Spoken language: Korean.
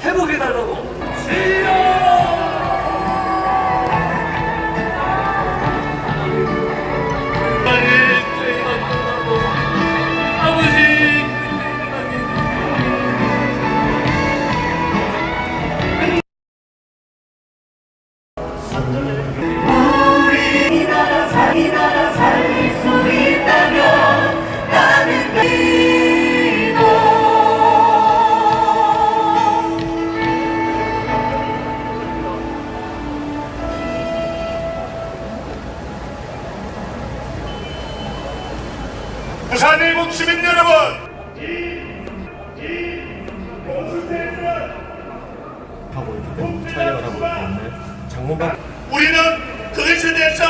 회복해달라고 주여! 나의 부산 일국 시민 여러분! 하고 있기 때문에 촬영을 하고 있기 때문에 장문박 우리는 그것에 대해서